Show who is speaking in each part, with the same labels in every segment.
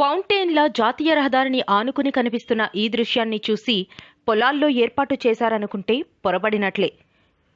Speaker 1: ఫౌంటైన్ల జాతీయ రహదారిని ఆనుకుని కనిపిస్తున్న ఈ దృశ్యాన్ని చూసి పొలాల్లో ఏర్పాటు చేశారనుకుంటే పొరబడినట్లే.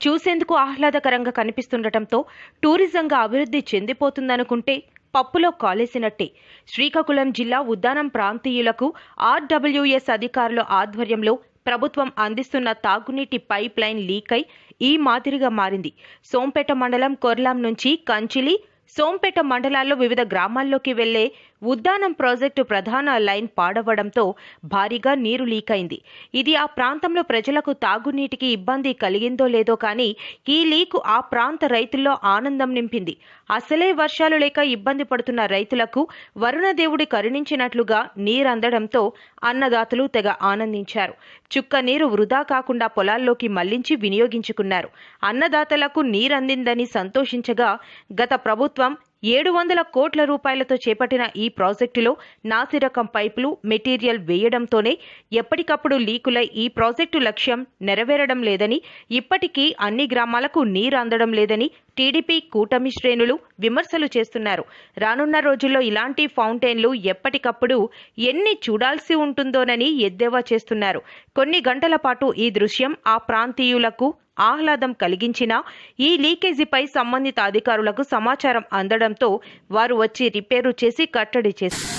Speaker 1: చూసేందుకు ఆహ్లాదకరంగా కనిపిస్తుండటంతో టూరిజంగా అభివృద్ధి చెందిపోతుందనుకుంటే పప్పులో కాలేసినట్టే. శ్రీకాకుళం జిల్లా ఉద్దానం ప్రాంతీయులకు ఆర్డబ్ల్యూఎస్ అధికారుల ఆధ్వర్యంలో ప్రభుత్వం అందిస్తున్న తాగునీటి పైప్ లైన్ లీక్ అయి ఈ మాదిరిగా మారింది. సోంపేట మండలం కొర్లాం నుంచి కంచిలి సోంపేట మండలాల్లో వివిధ గ్రామాల్లోకి వెళ్ళే ఉద్దానం ప్రాజెక్టు ప్రధాన లైన్ పాడవడంతో భారీగా నీరు లీక్ అయింది ఇది ఆ ప్రాంతంలో ప్రజలకు తాగునీటికి ఇబ్బంది కలిగిందో లేదో కానీ ఈ లీకు ఆ ప్రాంత రైతుల్లో ఆనందం నింపింది. అసలే వర్షాలు లేక ఇబ్బంది పడుతున్న రైతులకు వరుణదేవుడి కరుణించినట్లుగా నీరందడంతో అన్నదాతలు తెగ ఆనందించారు. చుక్క నీరు వృధా కాకుండా పొలాల్లోకి మళ్ళించి వినియోగించుకున్నారు. అన్నదాతలకు నీరందిందని సంతోషించగా గత ప్రభుత్వం ఏడు వందల కోట్ల రూపాయలతో చేపట్టిన ఈ ప్రాజెక్టులో నాసిరకం పైపులు మెటీరియల్ వేయడంతోనే ఎప్పటికప్పుడు లీకులై ఈ ప్రాజెక్టు లక్ష్యం నెరవేరడం లేదని ఇప్పటికీ అన్ని గ్రామాలకు నీరు అందడం లేదని టీడీపీ కూటమి శ్రేణులు విమర్శలు చేస్తున్నారు. రానున్న రోజుల్లో ఇలాంటి ఫౌంటైన్లు ఎప్పటికప్పుడు ఎన్ని చూడాల్సి ఉంటుందోనని ఎద్దేవా చేస్తున్నారు. కొన్ని గంటల పాటు ఈ దృశ్యం ఆ ప్రాంతీయులకు ఆహ్లాదం కలిగించినా ఈ లీకేజీపై సంబంధిత అధికారులకు సమాచారం అందడంతో వారు వచ్చి రిపేరు చేసి కట్టడి చేశారు.